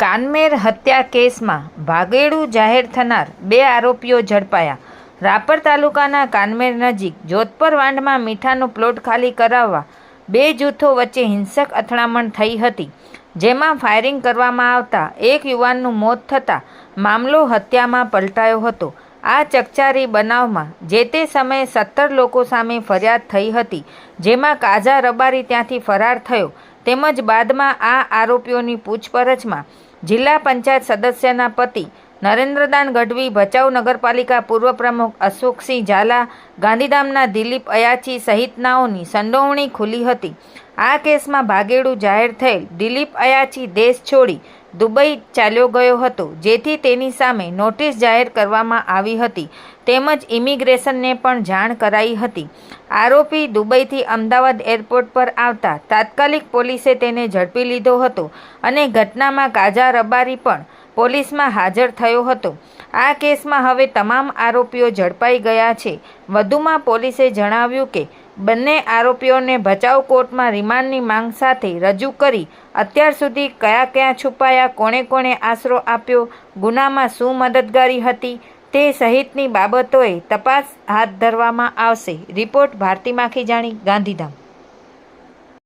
કાનમેર હત્યા કેસમાં ભાગેડું જાહેર થનાર બે આરોપીઓ ઝડપાયા. રાપર તાલુકાના કાનમેર નજીક જોધપર વાંડમાં મીઠાનો પ્લોટ ખાલી કરાવવા બે જૂથો વચ્ચે હિંસક અથડામણ થઈ હતી, જેમાં ફાયરિંગ કરવામાં આવતા એક યુવાનનું મોત થતાં મામલો હત્યામાં પલટાયો હતો. આ ચકચારી બનાવમાં જે તે સમયે સત્તર લોકો સામે ફરિયાદ થઈ હતી, જેમાં કાજા રબારી ત્યાંથી ફરાર થયો. તેમજ બાદમાં આ આરોપીઓની પૂછપરછમાં જિલ્લા પંચાયત સદસ્યના પતિ નરેન્દ્રદાન ગઢવી, ભચાઉ નગરપાલિકા પૂર્વ પ્રમુખ અશોકસિંહ ઝાલા, ગાંધીધામના દિલીપ અયાચી સહિતનાઓની સંડોવણી ખુલી હતી. આ કેસમાં ભાગેડું જાહેર થયેલ દિલીપ અયાચી દેશ છોડી દુબઈ ચાલ્યો ગયો હતો, જેથી તેની સામે નોટિસ જાહેર કરવામાં આવી હતી. તેમજ ઇમિગ્રેશનને પણ જાણ કરાઈ હતી. આરોપી દુબઈથી અમદાવાદ એરપોર્ટ પર આવતા તાત્કાલિક પોલીસે તેને ઝડપી લીધો હતો અને ઘટનામાં કાજા રબારી પણ પોલીસમાં હાજર થયો હતો. આ કેસમાં હવે તમામ આરોપીઓ ઝડપાઈ ગયા છે. વધુમાં પોલીસે જણાવ્યું કે, બંને આરોપીઓને ભચાઉ કોર્ટમાં રિમાન્ડની માંગ સાથે રજૂ કરી અત્યાર સુધી કયા કયા છુપાયા, કોણે કોણે આશરો આપ્યો, ગુનામાં શું મદદગારી હતી, તે સહિતની બાબતોએ તપાસ હાથ ધરવામાં આવશે. રિપોર્ટ ભારતી માખીજાણી ગાંધીધામ.